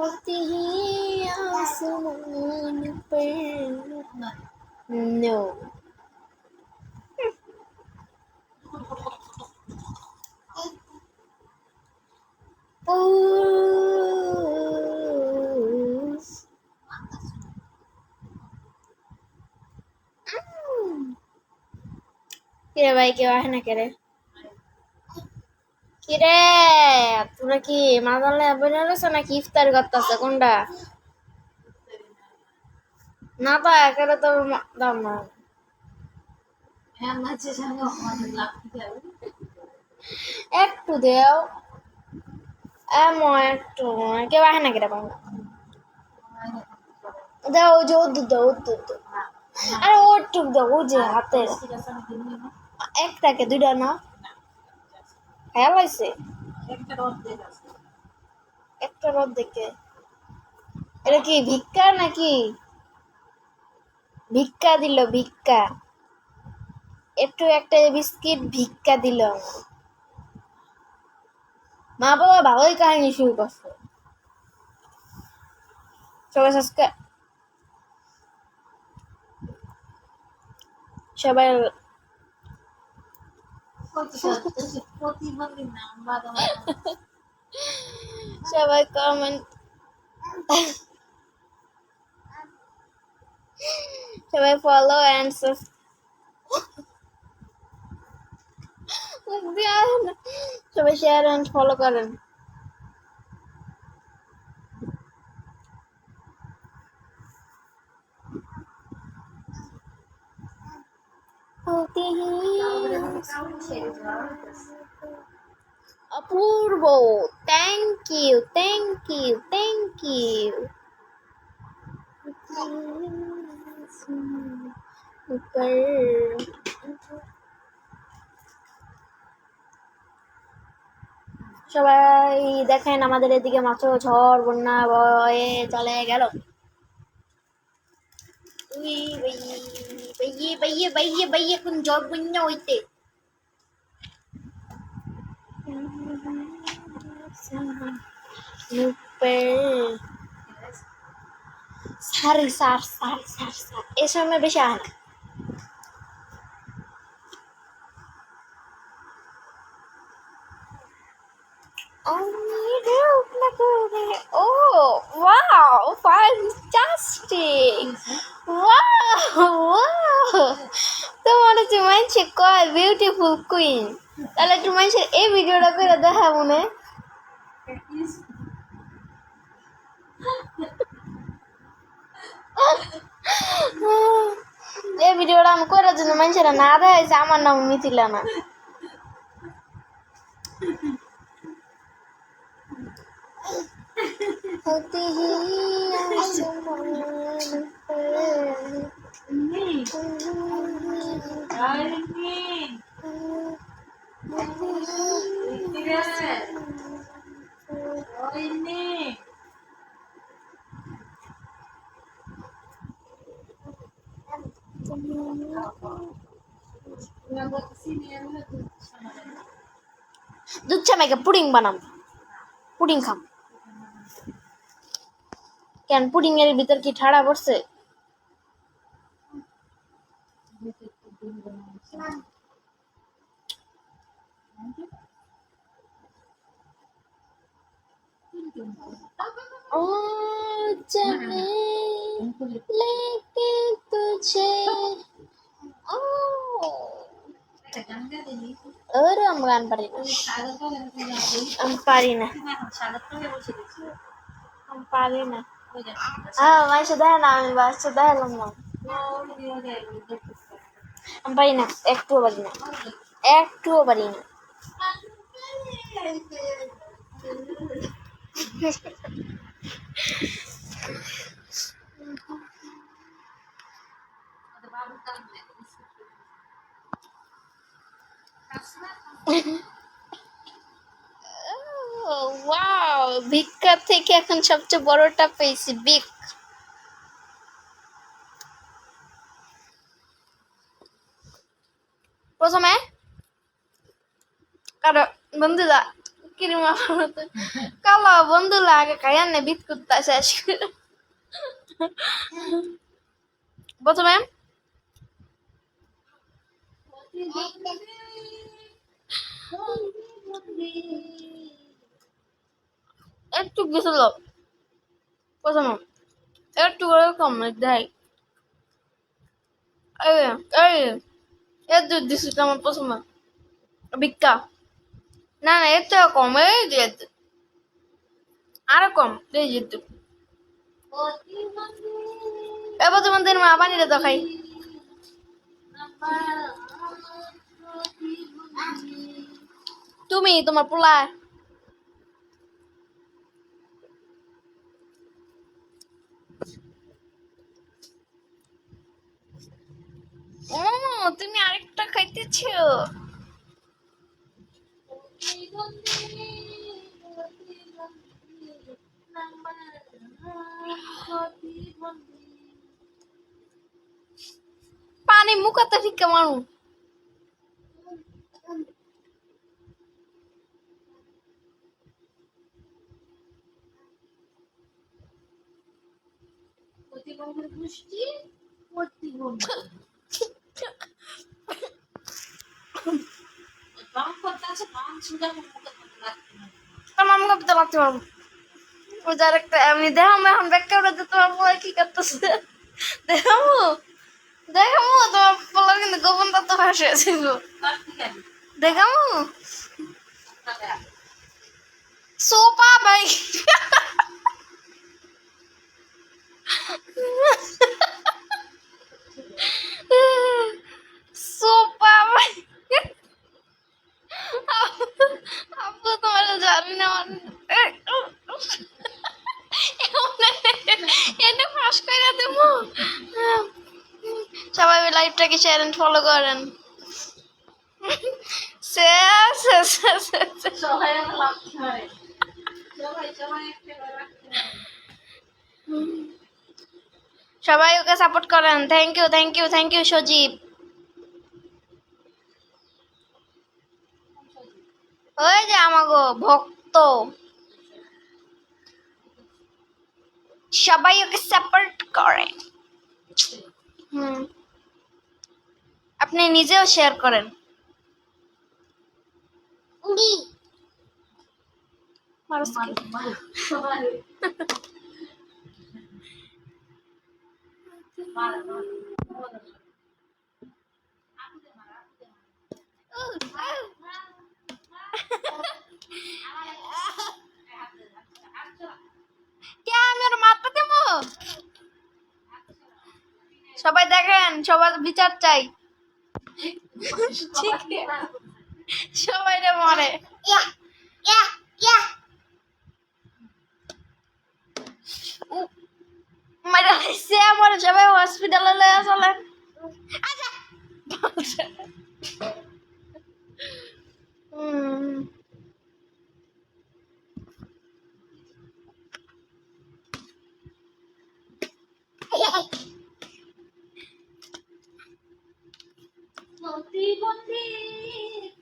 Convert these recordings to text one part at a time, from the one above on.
होती ही vaya que bajen a querer. কিরে? তোরা কি মাদালে বলে রয়েছে নাকি ইফতার করতেছে? কোনটা? না তো একেবারে তো দাম না। একটু দেও। এমন একটু কেউ আসে না কেরে ভাই দাও যে ওদ্দুর দাও ওদ্দুর দাও। আরে ওটুক দাও ও যে হাতে একটাকে, দুইটা না খেয়াল হয়েছে একটা রদ দেখে এটা কি ভিক্ষা নাকি? ভিক্ষা দিল ভিক্ষা। একটু একটা বিস্কিট ভিক্ষা দিল। মা বাবা ভালোই কাহিনী শুরু করছে। সবাই সাবস্ক্রাইব সবাই সবাই কমেন্ট সবাই ফলো অ্যান্ড সবাই শেয়ার অ্যান্ড ফলো করেন। Apurba thank you thank you thank you সবাই দেখেন আমাদের এদিকে মাত্র ঝড় বন্যা বয়ে চলে গেল। भैया कुन जॉब होते सार सार सार सार। ऐसा मैं बेचारा সময় বেশি আয় না Oh, wow, fantastic! Wow, wow! তোমার মানছে কয় বিউটিফুল কুইন তাহলে মানুষের এই ভিডিওটা করে দেখা মনে এই ভিডিওটা আমি করার জন্য মানুষেরা না দেখাইছে আমার নাম মিথিলা না দুধ চা মেখে পুডিং বানাম পুডিং খাম কেন পুডিং এর ভিতর কি ঠাড়া পড়ছে ओ चले लेके तुझे ओ ওরে আমি গান পারি না আমি পারি না আমি পারি না হ্যাঁ মাইসে দেয় না আমি বাসে দেখালাম না আমি পারি না একটুও পারি না একটুও পারি না ওয়াও ভিক্ষা থেকে এখন সবচেয়ে বড়টা পেয়েছি বিক প্রথমে কারও বন্ধুরা ক্রিম কালো বন্ধু লাগে খাইয়ান নে বিট করতে করে। প্রথমে একটু গেছিল প্রথমে একটু করে কম দেয় এই এই এর দুধ দিছি আমার না। না থেকে কম, এই যে আরও কম এবার তোমার দিন মা খাই। তুমি, তোমার পোলা তুমি আরেকটা খাইতেছো? পানি মুখাতে ফিক্কা মারু। প্রতিবন্ধের পুষ্টি প্রতিবন্ধ। মুখে তো লাগতে পারব। ওই যার একটা দেখাম, এখন ব্যাখ্যা করে যে তোমার পোলা কি করতেছে দেখামু? দেখামু, তোমার পোলা কিন্তু গোপন তত্ত্ব ফাঁসে ছিল দেখামু? সোপা ভাই। সোপা আপু তোমার জানি না এনে ফাঁস করে দেবো। সবাই লাইভটাকে শেয়ার এন্ড ফলো করেন। সবাই ওকে সাপোর্ট করেন। Thank you thank you thank you Sajib. ওই যে আমাগো ভক্ত। সবাই ওকে সাপোর্ট করেন হুম। আপনি নিজেও শেয়ার করেন। মারা কে আমি ওর মাথা দেবো সবাই দেখেন সবার বিচার চাই। সবাই রে মরে। সে আমার সবাই হসপিটালে লয়ে চলে। হুম প্রতিবন্ধী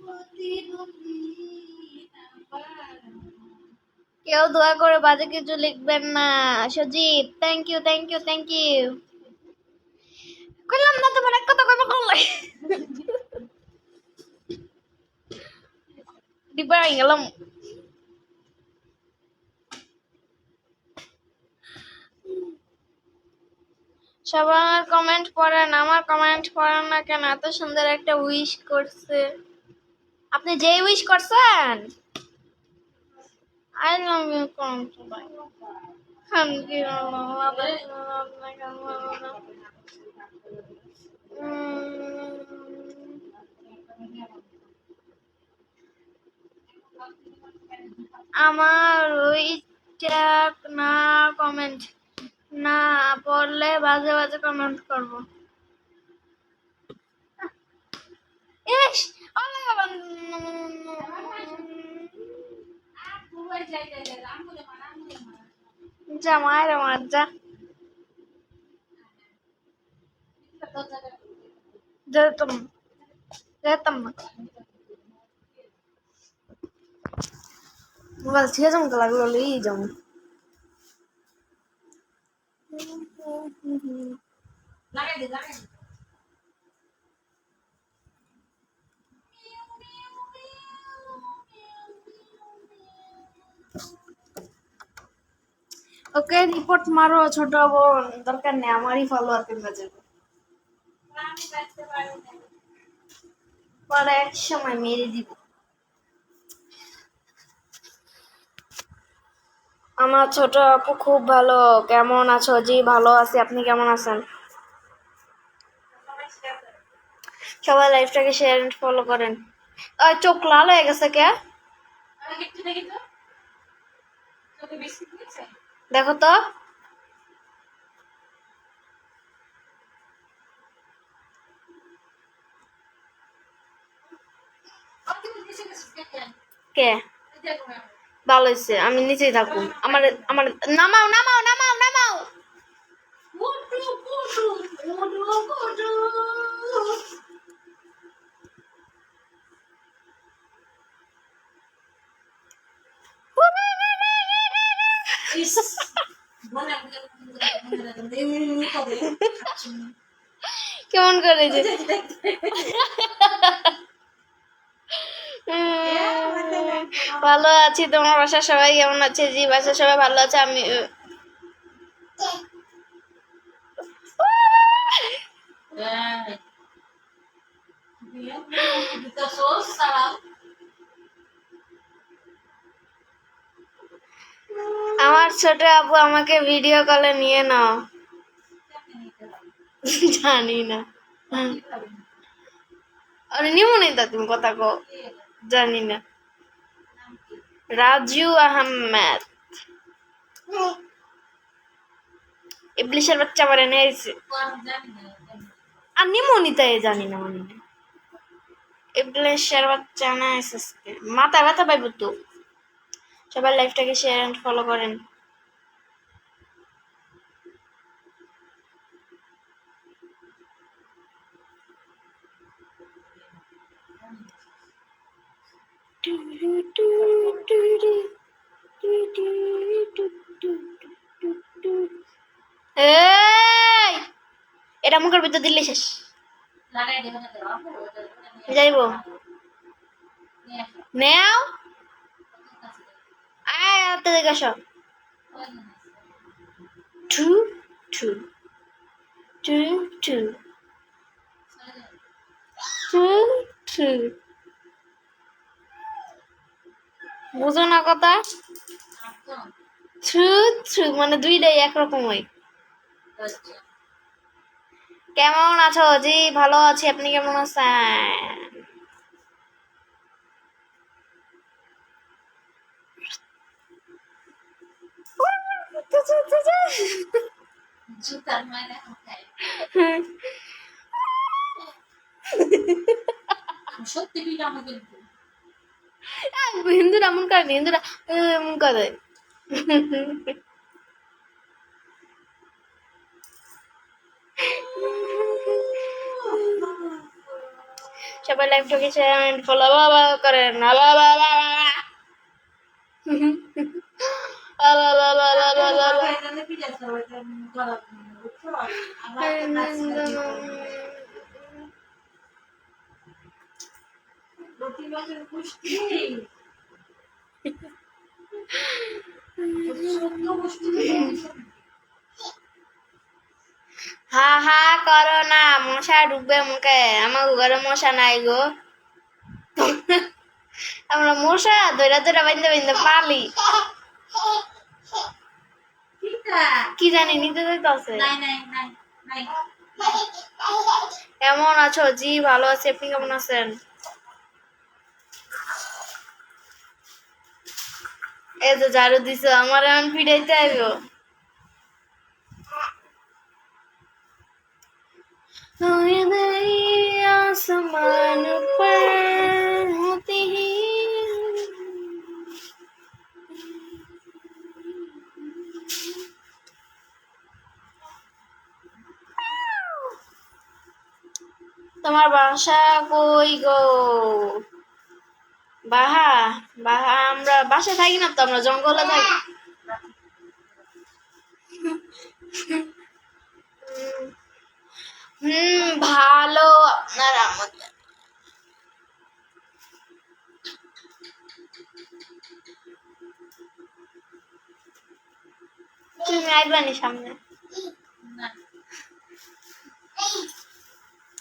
প্রতিবন্ধী নাম্বার কেউ দোয়া করে, বাজে কিছু লিখবেন না। Sajib thank you thank you thank you কইলাম না তোমার এক কথা কইবা করলে ডিবার গেলাম। সবার কমেন্ট পড়েন, আমার কমেন্ট পড়েন না কেন? এত সুন্দর একটা উইশ করছে। আপনি যেই উইশ করছেন I love you, Consubai. Thank you, আমার ওইটা না কমেন্ট না পড়লে বাজে বাজে কমেন্ট করব যা, মায়ের মার, যা। যেতাম যেতাম না। মোবাইল ছিঁড়ে জমতে লাগল এই জম লাগাই দে লাগাই দে। ওকে রিপোর্ট মারো, ছোট বোন। দরকার নেই, আমারই ফলোয়ার কিনতে যাবে পারি এক সময় মেরে দিব। আমার ছোট আপু খুব ভালো। কেমন আছো? জি, ভালো আছি। আপনি কেমন আছেন? সবাই লাইফটাকে শেয়ার এন্ড ফলো করেন। আর চোখ লাল হয়ে গেছে কে? দেখি তো। কে? ভালো হয়েছে আমি নিচেই থাকুন। আমার আমার নামাও নামাও নামাও নামাও। কেমন করে যে? ভালো আছি তোমার। বাসার সবাই কেমন আছে? জি বাসার সবাই ভালো আছে আমি আমার ছোট আপু আমাকে ভিডিও কলে নিয়ে নাও। জানি না আরে নিমো নেই তা তুমি কথা কো জানি না রাজু আহমেদ। ইবলিশের বাচ্চা আর নিমো নিতে জানি না মানে ইবলিশের বাচ্চা না মাথা ব্যথা পাইব তো। সবাই লাইফটাকে শেয়ার এন্ড ফলো করেন। এই! এটা মুখের ভিতর দিলে শেষ। যাইব নেও। আয় আতে দেখে আসো। টু টু। টু টু। টু টু। বুঝো না কথা? থ্রু থ্রু মানে দুইটাই একরকম হয়। কেমন আছো? জি, ভালো আছি। আপনি কেমন আছেন? মানে সত্যি বিরামও কিন্তু হিন্দুরা এমন করে না হিন্দুরা এমন করে সবাই লাইভটাকে শেয়ার এন্ড ফলো বাবা করেন বাবা বাবা হা হা, করো না, মশা ঢুকবে মুখে। আমার ঘরে মশা নাই গো। আমরা মশা ধরে ধরে বাইন্দে বাইন্দে পালি। কি জানি, নিতে যেতে আছে কেমন আছো? জি, ভালো আছি। আপনি কেমন আছেন? এই তো ঝাড়ু দিছো আমার এখন পিড়াইতে আইব आसमान पर होते हैं তোমার বাসা কই গো বাহা বাহা আমরা বাসায় থাকি না তো আমরা জঙ্গলে থাকি। হুম ভালো। আপনার আমাদের তুমি আসবানি সামনে?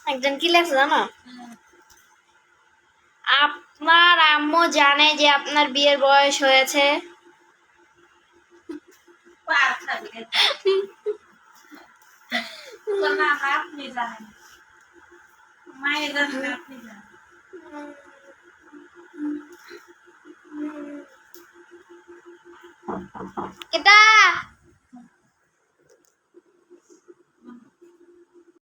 একজন কি লেখছে জানো হুম। আপনার আম্মু জানে যে আপনার বিয়ের বয়স হয়েছে। এটা